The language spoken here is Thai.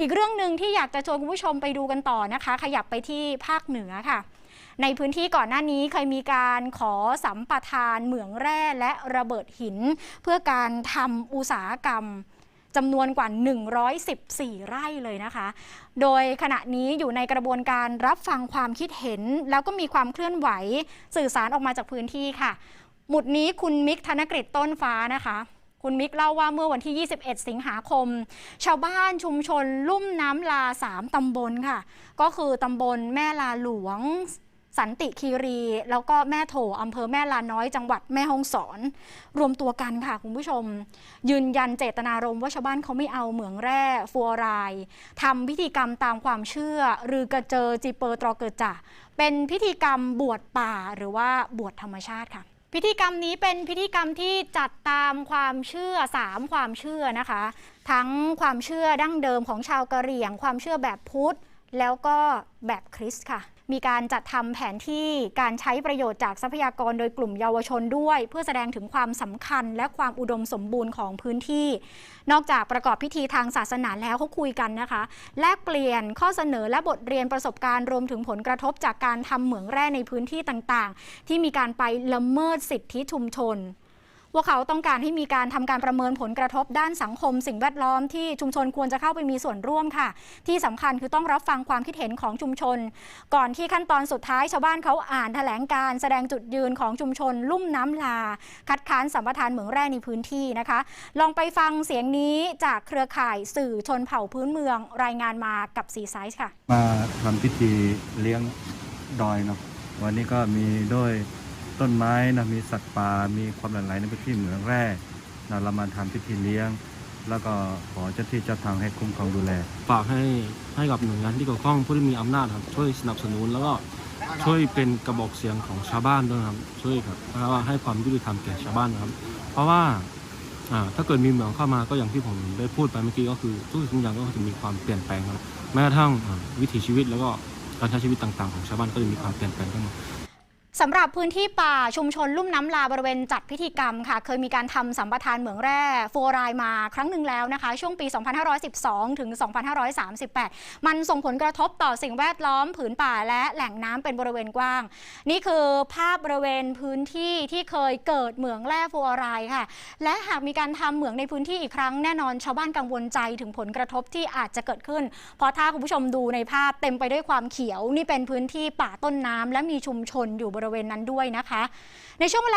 อีกเรื่องหนึ่งที่อยากจะชวนคุณผู้ชมไปดูกันต่อนะคะ ขยับไปที่ภาคเหนือค่ะในพื้นที่ก่อนหน้านี้เคยมีการขอสัมปทานเหมืองแร่และระเบิดหิน เพื่อการทำอุตสาหกรรมจำนวนกว่า 114 ไร่เลยนะคะ โดยขณะนี้อยู่ในกระบวนการรับฟังความคิดเห็น แล้วก็มีความเคลื่อนไหวสื่อสารออกมาจากพื้นที่ค่ะ หมุดนี้คุณมิกธนกฤษต้นฟ้านะคะ คุณมิกเล่าว่าเมื่อวันที่ 21 สิงหาคม ชาวบ้านชุมชนลุ่มน้ำลา 3 ตำบลค่ะ ก็คือตำบลแม่ลาหลวงสันติคีรี แล้วก็แม่โถอำเภอแม่ลาน้อยจังหวัดแม่ฮ่องสอน รวมตัวกันค่ะคุณผู้ชม ยืนยันเจตนารมณ์ว่าชาวบ้านเขาไม่เอาเหมืองแร่ฟัวรายทำพิธีกรรมตามความเชื่อ หรือกระเจอจีเปอร์ตรอเกิดจ่าเป็นพิธีกรรมบวชป่าหรือว่าบวชธรรมชาติค่ะ พิธีกรรมนี้เป็นพิธีกรรมที่จัดตามความเชื่อ3ความเชื่อนะคะ ทั้งความเชื่อดั้งเดิมของชาวกะเหรี่ยง ความเชื่อแบบพุทธ แล้วก็แบบคริสค่ะ มีการจัดทำแผนที่การใช้ประโยชน์จากทรัพยากรโดยกลุ่มเยาวชนด้วย เพื่อแสดงถึงความสำคัญและความอุดมสมบูรณ์ของพื้นที่ นอกจากประกอบพิธีทางศาสนาแล้วเขาคุยกันนะคะ แลกเปลี่ยนข้อเสนอและบทเรียนประสบการณ์รวมถึงผลกระทบจากการทำเหมืองแร่ในพื้นที่ต่างๆ ที่มีการไปละเมิดสิทธิชุมชน พวกเขาต้องการให้มีการทำการประเมินผลกระทบด้านสังคม สิ่งแวดล้อมที่ชุมชนควรจะเข้าไปมีส่วนร่วมค่ะ ที่สำคัญคือต้องรับฟังความคิดเห็นของชุมชน ก่อนที่ขั้นตอนสุดท้ายชาวบ้านเขาอ่านแถลงการแสดงจุดยืนของชุมชน ลุ่มน้ำลา คัดค้านสัมปทานเหมืองแร่ในพื้นที่นะคะ ลองไปฟังเสียงนี้จากเครือข่ายสื่อชนเผ่าพื้นเมืองรายงานมากับซีไซส์ค่ะ มาทำพิธีเลี้ยงดอยเนาะวันนี้ก็มีด้วย ต้นไม้นะมีสัตว์ป่ามีความหลากหลายในพื้นที่เหมืองแร่นะเรามาทำพิธีเลี้ยง แล้วก็ขอเจ้าที่เจ้าทางให้คุ้มครองดูแล ฝากให้ให้กับหน่วยงานที่เกี่ยวข้องผู้ที่มีอำนาจครับช่วยสนับสนุนแล้วก็ช่วยเป็นกระบอกเสียงของชาวบ้านด้วยครับช่วยครับแล้วก็ให้ความยุติธรรมแก่ชาวบ้านนะครับ เพราะว่าถ้าเกิดมีเหมืองเข้ามาก็อย่างที่ผมได้พูดไปเมื่อกี้ก็คือทุกสิ่งทุกอย่างก็จะมีความเปลี่ยนแปลงครับแม้กระทั่งวิถีชีวิตแล้วก็การใช้ชีวิตต่างๆ ของชาวบ้านก็จะมีความเปลี่ยนแปลงขึ้นมา สำหรับพื้นที่ป่าชุมชนลุ่มน้ำลาบริเวณจัดพิธีกรรมค่ะ เคยมีการทำสัมปทานเหมืองแร่ฟัวรายมาครั้งหนึ่งแล้วนะคะ ช่วงปี 2512 ถึง 2538 มันส่งผลกระทบต่อสิ่งแวดล้อมผืนป่าและแหล่งน้ำเป็นบริเวณกว้าง นี่คือภาพบริเวณพื้นที่ที่เคยเกิดเหมืองแร่ฟัวรายค่ะ และหากมีการทำเหมืองในพื้นที่อีกครั้งแน่นอนชาวบ้านกังวลใจถึงผลกระทบที่อาจจะเกิดขึ้น เพราะถ้าคุณผู้ชมดูในภาพเต็มไปด้วยความเขียวนี่เป็นพื้นที่ป่าต้นน้ำและมีชุมชนอยู่บริริเวณนั้นด้วยนะคะ ในช่วงเวลา